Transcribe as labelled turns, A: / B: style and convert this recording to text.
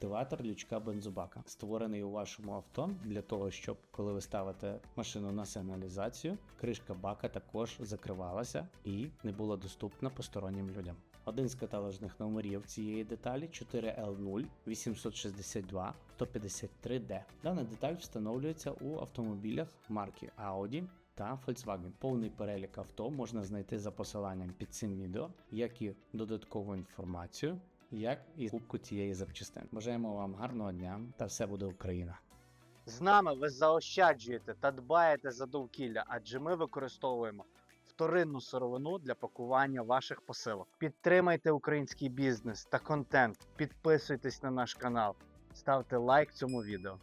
A: Активатор лючка бензобака створений у вашому авто для того, щоб коли ви ставите машину на сигналізацію, кришка бака також закривалася і не була доступна постороннім людям. Один з каталожних номерів цієї деталі 4L0 862 153D. Дана деталь встановлюється у автомобілях марки Audi та Volkswagen. Повний перелік авто можна знайти за посиланням під цим відео, як і додаткову інформацію як і кубку цієї запчастини. Бажаємо вам гарного дня та все буде Україна!
B: З нами ви заощаджуєте та дбаєте за довкілля, адже ми використовуємо вторинну сировину для пакування ваших посилок. Підтримайте український бізнес та контент, підписуйтесь на наш канал, ставте лайк цьому відео.